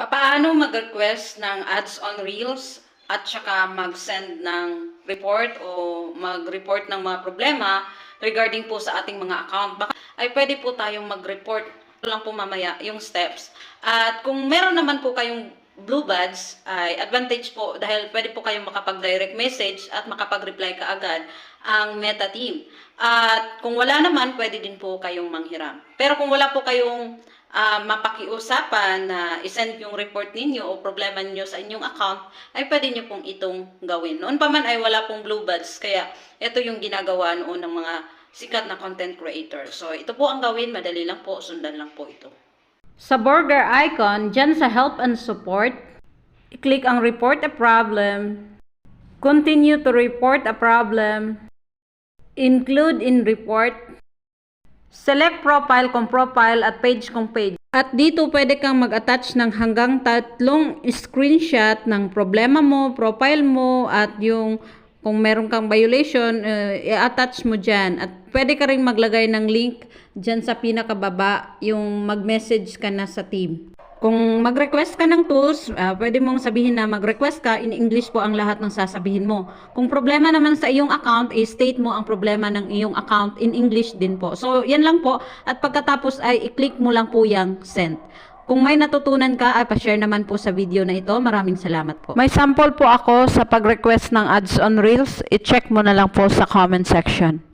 Papaano mag-request ng ads on Reels at saka mag-send ng report o mag-report ng mga problema regarding po sa ating mga account. Baka ay pwede po tayong mag-report lang po mamaya yung steps. At kung meron naman po kayong blue badge, ay advantage po dahil pwede po kayong makapag-direct message at makapag-reply ka agad ang Meta team. At kung wala naman, pwede din po kayong manghiram. Pero kung wala po kayong ah, mapakiusapan na isend yung report ninyo o problema ninyo sa inyong account, ay pwede nyo pong itong gawin. Noon pa man ay wala pong blue badge, kaya ito yung ginagawa noon ng mga sikat na content creator. So, ito po ang gawin, madali lang po, sundan lang po ito. Sa burger icon, dyan sa help and support, i-click ang report a problem, continue to report a problem, include in report, Select profile kung profile at page kung page. At dito pwede kang mag-attach ng hanggang tatlong screenshot ng problema mo, profile mo, at yung kung meron kang violation, eh, i-attach mo dyan. At pwede ka rin maglagay ng link dyan sa pinakababa, yung mag-message ka na sa team. Kung mag-request ka ng tools, ah, pwede mong sabihin na mag-request ka, in English po ang lahat ng sasabihin mo. Kung problema naman sa iyong account, i-state mo ang problema ng iyong account in English din po. So, yan lang po. At pagkatapos ay i-click mo lang po yung send. Kung may natutunan ka, ay pa-share naman po sa video na ito. Maraming salamat po. May sample po ako sa pag-request ng ads on Reels. I-check mo na lang po sa comment section.